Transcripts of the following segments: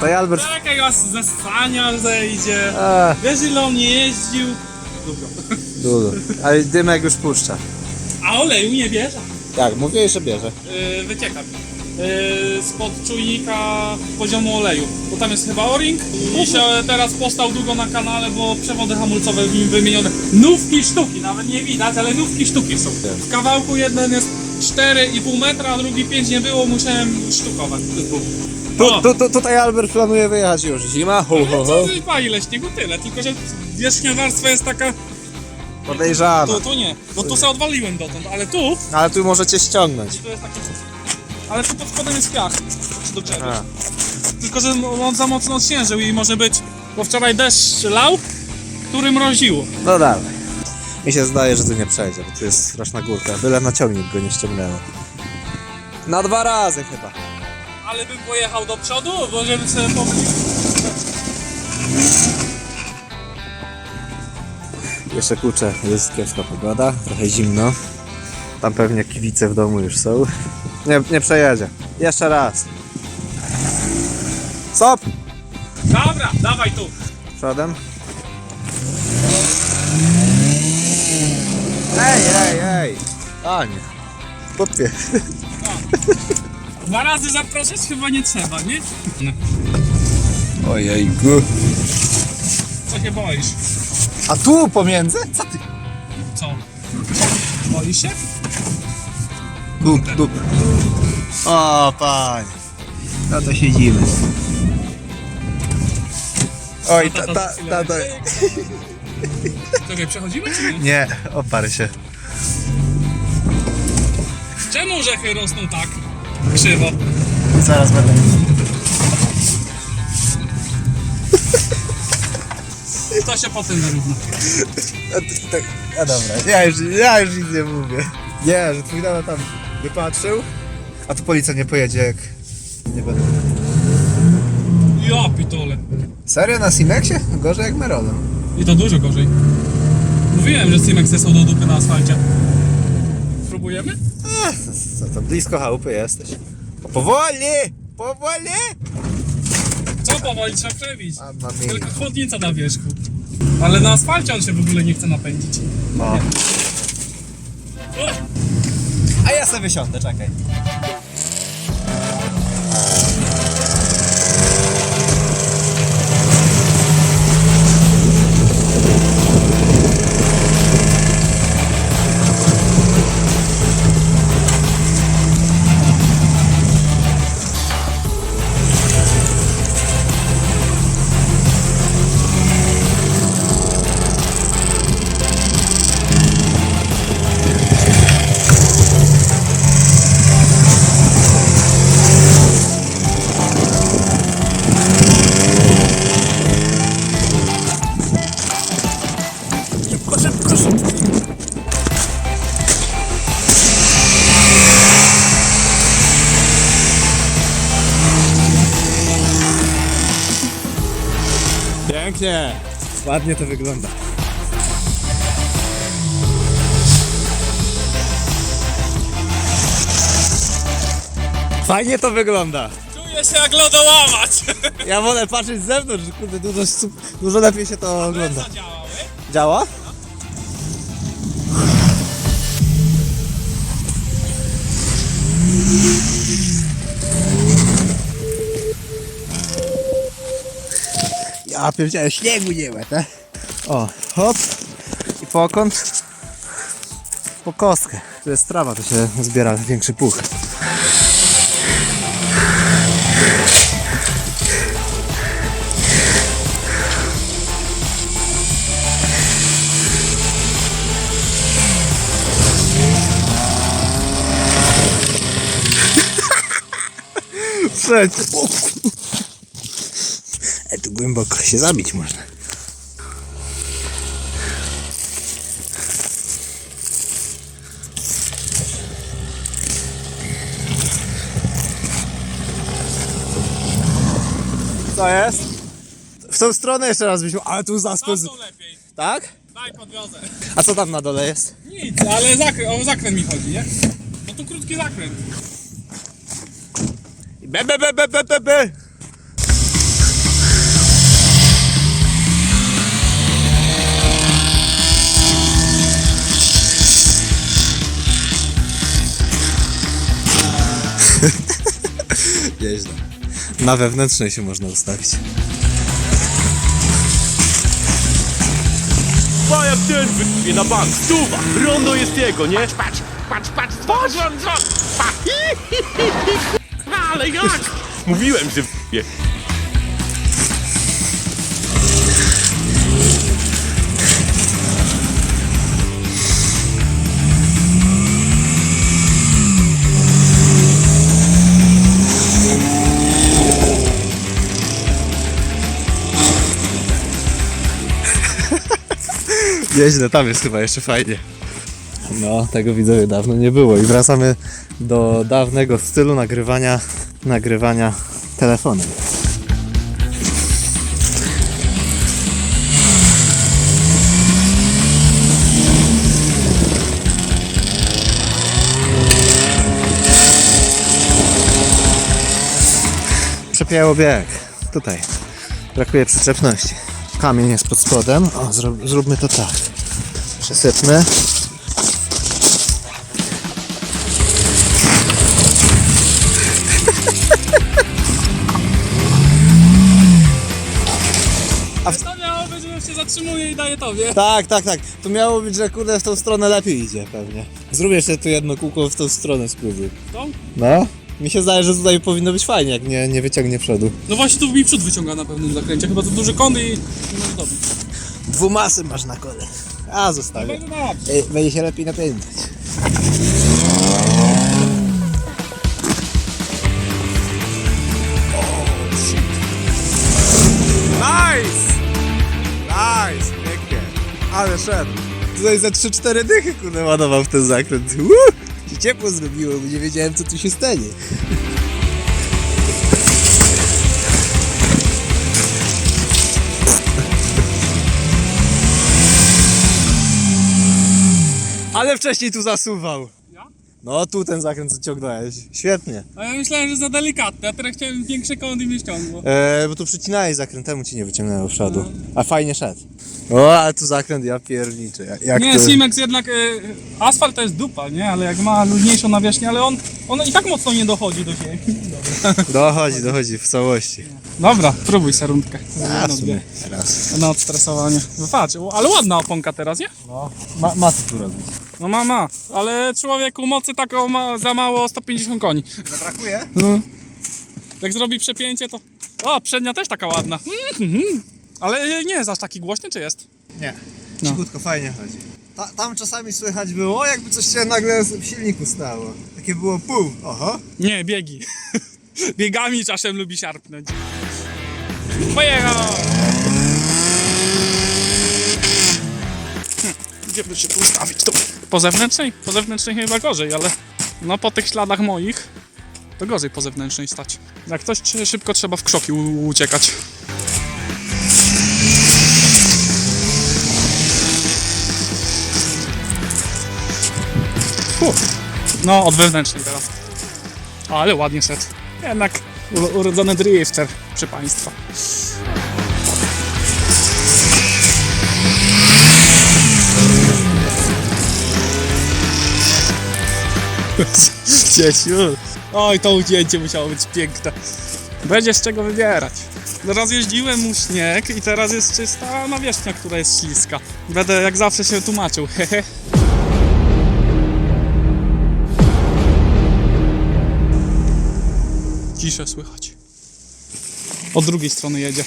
To ja Albert. aż ze stania zejdzie. A, Wiesz ile on nie jeździł? Dużo. dużo. Ale dymek już puszcza. A oleju nie bierze. Tak, mówiłeś, że bierze. Yy, wycieka. Yy, spod czujnika poziomu oleju. Bo tam jest chyba o-ring i się teraz postał długo na kanale, bo przewody hamulcowe mi wymienione. Nówki sztuki, nawet nie widać, ale nówki sztuki są. W kawałku jeden jest 4,5 metra, a drugi 5 nie było, musiałem sztukować. Tu, tu, tu, tutaj Albert planuje wyjechać już. Zima, ho, ho, ho. Co pa ile śniegu tyle, tylko że wierzchnia warstwa jest taka, Podejrzana. tu, tu nie, bo tu sobie odwaliłem dotąd, ale tu, Ale tu możecie ściągnąć. jest ale tu pod spodem jest piach, do. A. Tylko, że on za mocno odśnieżył i może być, bo wczoraj deszcz lał, który mroziło. No dalej. Mi się zdaje, że tu nie przejdzie, bo tu jest straszna górka. Byle na ciągnik go nie ściągnęło. Na dwa razy chyba. Ale bym pojechał do przodu, bo żebym sobie pomylił. Jeszcze kurczę, jest kiepska pogoda, trochę zimno. Tam pewnie kibice w domu już są. Nie, nie przejedzie. Jeszcze raz. Stop! Dobra, dawaj tu. Przodem. Ej, ej, ej! A nie. Podpie. Dwa razy zapraszać chyba nie trzeba, nie? No. Ojejku. Co się boisz? A tu pomiędzy? Co ty? Co? Boisz się? Dup, dup. O, panie. No to siedzimy. Oj, ta, ta, ta, ta. Czekaj, przechodzimy czy nie? Nie, oparł się. Czemu orzechy rosną tak krzywo? Zaraz będę. To się potem wyrówna. A, tak, a dobra, ja już, ja już nic nie mówię. Nie, że twój tata tam wypatrzył, a tu policja nie pojedzie jak nie będę. Ja pitole. Serio na Simexie? Gorzej jak Merolem. I to dużo gorzej. Mówiłem, że Simex są do dupy na asfalcie. Spróbujemy? Co to blisko chałupy jesteś. Powoli! Powoli! Co powoli trzeba przebić? Mamma mia. Tylko chłodnica na wierzchu. Ale na asfalcie on się w ogóle nie chce napędzić. No. O, A ja sobie wysiądę, czekaj. Pięknie. Ładnie to wygląda. Fajnie to wygląda. Czuję się jak lodołamać. Ja wolę patrzeć z zewnątrz, kurde, dużo, dużo lepiej się to ogląda. Zadziałały. Działa? Ja pierdziałem śniegu nie ma, tak? O, hop i pokąt po kostkę. Tu jest trawa, tu się zbiera większy puch. Przecież. Głęboko się zabić można. Co jest? W tą stronę jeszcze raz byśmy, ale tu zaspę. Tam to lepiej. Tak? Daj podwiozę. A co tam na dole jest? Nic, ale zakrę- o zakręt mi chodzi, nie? No tu krótki zakręt. Be, be, be, be, be, be, Nieźle. Na wewnętrznej się można ustawić. Pa jak ten na bank, stuwa, rondo jest jego, nie? Patrz, patrz, patrz, patrz, dzwon, dzwon, patrz. Ale jak? Mówiłem, że Nieźle, tam jest chyba jeszcze fajnie. No, tego widzowie dawno nie było i wracamy do dawnego stylu nagrywania, nagrywania telefonem. Przepijało bieg. Tutaj. Brakuje przyczepności. Kamień jest pod spodem. O, zróbmy to tak. Przesypmy. To miało być, że się zatrzymuje i daje tobie. Tak, tak, tak. To miało być, że kurde w tą stronę lepiej idzie pewnie. Zrób jeszcze tu jedno kółko w tą stronę. Tą? No. Mi się zdaje, że tutaj powinno być fajnie, jak nie, nie wyciągnie przodu. No właśnie tu mi przód wyciąga na pewnym zakręcie. Chyba to duży kąt i nie może dobić. Dwumasy masz na kole. A, zostawię. Ej, Będzie się lepiej napędzać. Nice! Nice! Pięknie. Ale szedł. Tutaj za 3-4 dychy kurde ładował w ten zakręt. Uuu, się ciepło zrobiło, bo nie wiedziałem co tu się stanie. Ale wcześniej tu zasuwał. Ja? No tu ten zakręt co ciągnąłeś. Świetnie. A ja myślałem, że za delikatny, a teraz chciałem większy kąt i mnie ściągło. E, bo tu przycinałeś zakręt, temu ci nie wyciągnęło w przodu. A fajnie szedł. O, ale tu zakręt ja pierniczę. Jak, jak Nie, to... Simex jednak, e, asfalt to jest dupa, nie? Ale jak ma luźniejszą nawierzchnię, ale on, on i tak mocno nie dochodzi do ziemi. Dochodzi, dochodzi w całości. Dobra, próbuj serundkę. A, w sumie. Raz. Na odstresowanie. No patrz, ale ładna oponka teraz, nie? No, ma, ma co tu robić. No ma, ma. Ale człowieku mocy taką ma za mało 150 koni. Brakuje? No. Jak zrobi przepięcie to... O, przednia też taka ładna. Mhm. Ale nie jest aż taki głośny, czy jest? Nie. No. Cichutko, fajnie chodzi. Ta, tam czasami słychać było, jakby coś się nagle w silniku stało. Takie było pół. Oho. Nie, biegi. Biegami czasem lubi szarpnąć. Pojechał! Gdzie by się tu ustawić? Tu. Po zewnętrznej? Po zewnętrznej chyba gorzej, ale no po tych śladach moich to gorzej po zewnętrznej stać. Jak coś szybko trzeba w krzoki uciekać. Fu. No, od wewnętrznej teraz. Ale ładnie szedł. Jednak urodzony drifter, proszę Państwa. Ciesiu. Oj, to ujęcie musiało być piękne. Będzie z czego wybierać. Teraz jeździłem mu śnieg i teraz jest czysta nawierzchnia, która jest śliska. Będę jak zawsze się tłumaczył. Ciszę słychać. Od drugiej strony jedzie.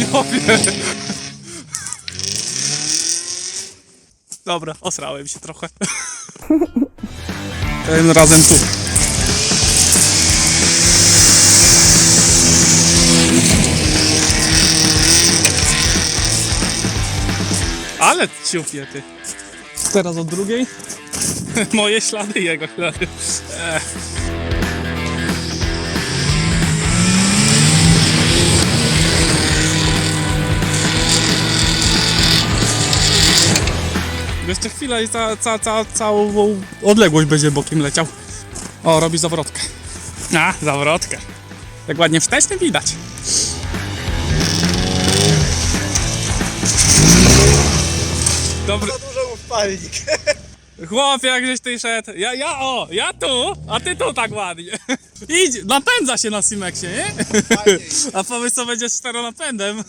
Jopie. Dobra, osrałem się trochę. Tym razem tu. Ale ciupie ty. Teraz od drugiej. Moje ślady, jego ślady. Ech. Jeszcze chwilę i ca, ca, ca, całą odległość będzie bokiem leciał. O, robi zawrotkę. A, zawrotkę. Jak ładnie wsteczny widać. Dobry. Za dużo mu wpalnik. Chłopie, jak żeś ty szedł. Ja, ja, o, ja tu, a ty tu tak ładnie. Idź, napędza się na Simexie, nie? A pomysł co będzie z czteronapędem.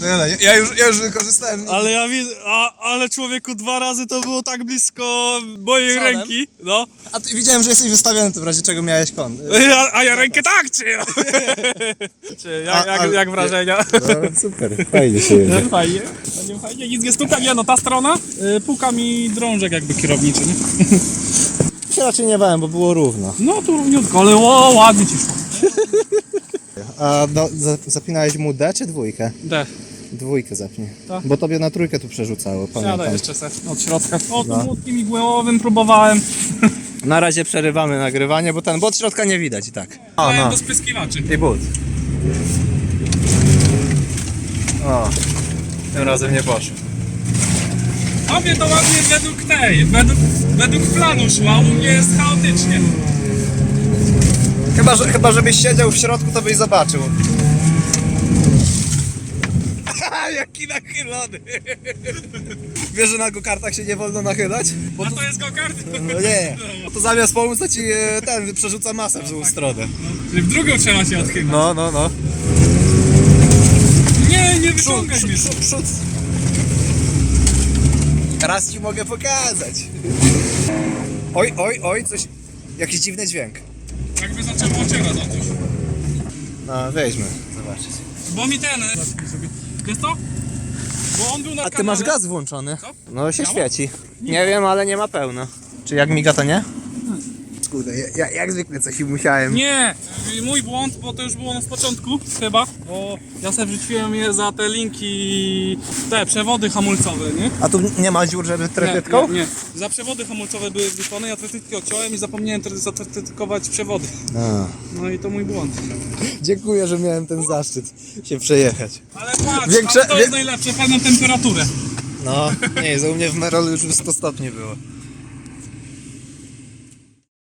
No ja, ja, już, ja już wykorzystałem. Ale ja widzę, a, ale człowieku dwa razy to było tak blisko mojej ręki, no. A ty, widziałem, że jesteś wystawiony, to w razie czego miałeś kąt. A, a ja rękę tak trzymam. Czy jak, A- jak, ale- jak wrażenia? No, super, fajnie się jedzie. Fajnie, fajnie, fajnie. Nic nie stuka, nie no ta strona y, puka mi drążek jakby kierowniczy, nie? się raczej nie bałem, bo było równo. No tu równiutko, ale o, ładnie ci szło. A no, za, zapinałeś mu D czy dwójkę? D. Dwójkę zapnij. Tak. Bo tobie na trójkę tu przerzucało, Siadaj pamiętam. jeszcze se od środka. O, tu No. młotkiem igłowym próbowałem. Na razie przerywamy nagrywanie, bo ten, bo od środka nie widać i tak. O, Dałem no. do spryskiwaczy. I but. O, tym razem nie poszło. Tobie to ładnie według tej, według, według planu szła, u mnie jest chaotycznie. Chyba, że, chyba żebyś siedział w środku, to byś zobaczył. Jaki nachylony! Wiesz, że na go-kartach się nie wolno nachylać? Bo A to, jest go-kart? no nie, bo to zamiast pomóc, to ci e, ten przerzuca masę w złą stronę. Czyli w drugą trzeba się odchylać. No, no, no. Nie, nie Przód, wyciągaj przód, mnie. przód, przód. Raz ci mogę pokazać. Oj, oj, oj, coś... Jakiś dziwny dźwięk. Jakby zaczęło ocierać coś. No, weźmy, zobaczyć. Bo mi ten... Jest to? Bo on był na A ty kanale. masz gaz włączony? Co? No się świeci. Nie wiem, ale nie ma pełno. Czy jak miga to nie? Kurde, ja, ja, jak zwykle coś musiałem. Nie, mój błąd, bo to już było na początku chyba, bo ja sobie wrzuciłem je za te linki, te przewody hamulcowe, nie? A tu nie ma dziur, żeby tretytką? Nie, nie, nie. Za przewody hamulcowe były wysłane, ja tretytki odciąłem i zapomniałem tre- zatretytkować przewody. A. No i to mój błąd. Dziękuję, że miałem ten zaszczyt się przejechać. Ale patrz, Większe- ale to jest najlepsze, pewną temperaturę. No, nie, za u mnie w Merolu już 100 stopni było.